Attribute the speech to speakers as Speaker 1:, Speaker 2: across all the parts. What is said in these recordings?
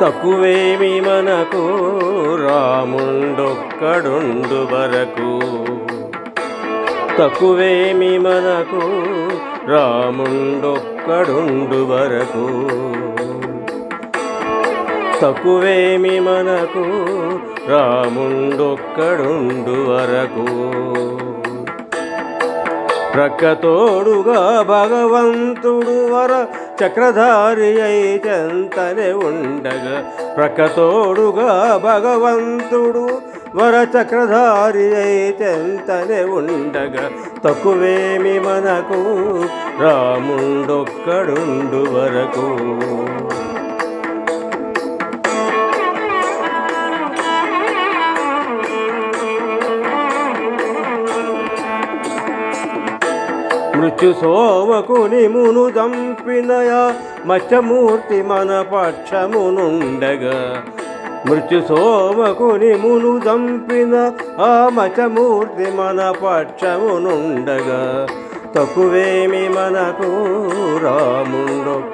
Speaker 1: తక్కువేమి మనకు రాముండొక్కడుండు వరకు. తక్కువేమి మనకు రాముండొక్కడుండు వరకు. తక్కువేమి మనకు రాముండొక్కడుండు వరకు. ప్రక్కతోడుగా భగవంతుడు వర చక్రధారి అయి ఉండగా ప్రక్కతోడుగా భగవంతుడు వర చక్రధారి అయి ఉండగా తక్కువేమి మనకు రాముండొక్కడుండు వరకు. మృత్యు సోమకుని మును దంపినయా మచ్చమూర్తి మన పక్షమునుండగా. మృత్యు సోమకుని మును దంపిన ఆ మచమూర్తి మన పక్షమునుండగా. తక్కువేమి మనకు రాముండొక్కడుండు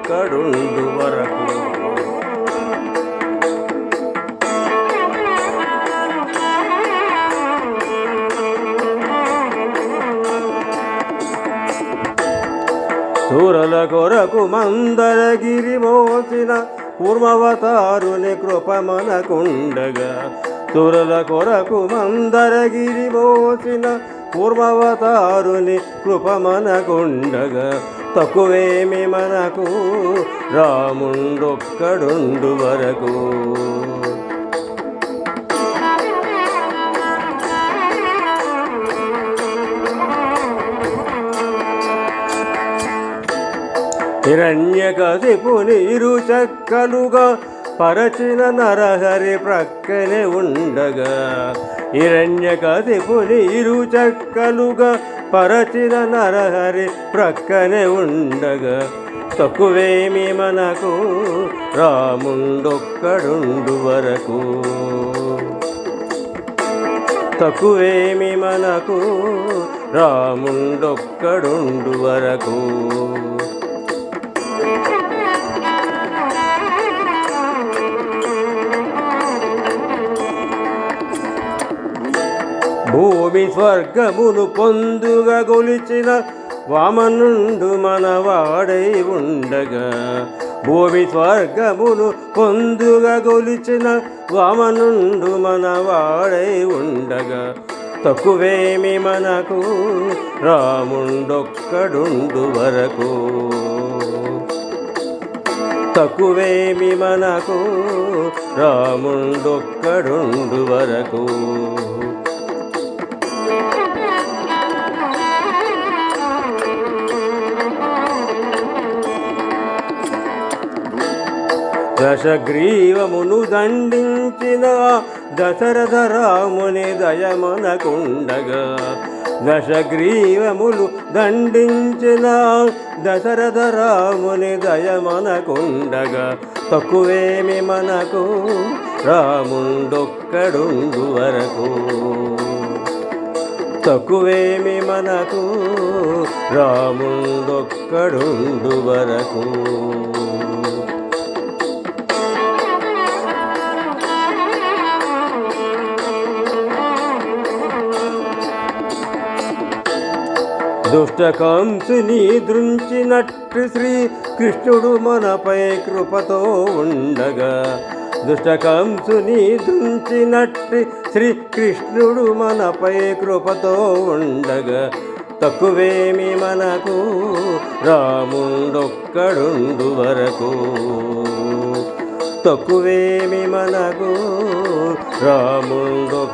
Speaker 1: వరకు. సూరల కొరకు మందరగిరి మోసిన కూర్మవతారుని కృప మనకుండగా. సురల కొరకు మందరగిరి మోసిన కూర్మవతారుని కృప మనకుండగా. తక్కువేమి మనకు రాముండొక్కడుండు వరకు. హిరణ్యకశిపుని ఇరు చక్కలుగా పరచిన నరహరి ప్రక్కనే ఉండగా. హిరణ్యకశిపుని ఇరు చక్కలుగా పరచిన నరహరి ప్రక్కనే ఉండగా. తక్కువేమి మనకు రాముండొక్కడుండు వరకు. తక్కువేమి మనకు రాముండొక్కడుండు వరకు. భూమి స్వర్గమును పొందుగా గొలిచిన వామనుండు మనవాడై ఉండగా. భూమి స్వర్గమును పొందుగా గొలిచిన వామనుండు మనవాడై ఉండగా. తక్కువేమి మనకు రాముండొక్కడుండు వరకు. తక్కువేమి మనకు రాముండొక్కడుండు వరకు. దశగ్రీవమును దండించిన దశరథ రాముని దయమనకుండగా దశగ్రీవములు దండించిన దశరథ రాముని దయమనకుండగా తక్కువేమి మనకు రాముండొక్కడుండు వరకు. తక్కువేమి మనకు రాముండొక్కడుండు వరకు. దుష్టకాంసుని దృంచినట్టు శ్రీ కృష్ణుడు మనపై కృపతో ఉండగా. దుష్టకాంసుని దృంచినట్టు శ్రీ కృష్ణుడు మనపై కృపతో ఉండగా. తక్కువేమి మనకు రాముండొక్కడుండు వరకు. తక్కువేమి మనకు రాముండొక్కడుండు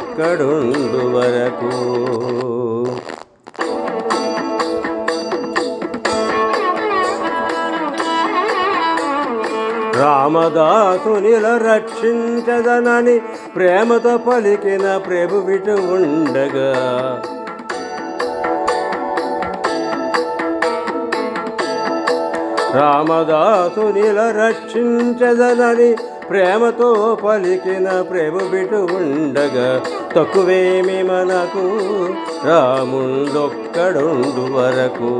Speaker 1: వరకు. రామదాసునిల రక్షించదనని ప్రేమతో పలికిన ప్రభు విటు ఉండగా. రామదాసునిల రక్షించదనని ప్రేమతో పలికిన ప్రభు బిటు ఉండగా. తక్కువేమి మనకు రాముండొక్కడుండు వరకు.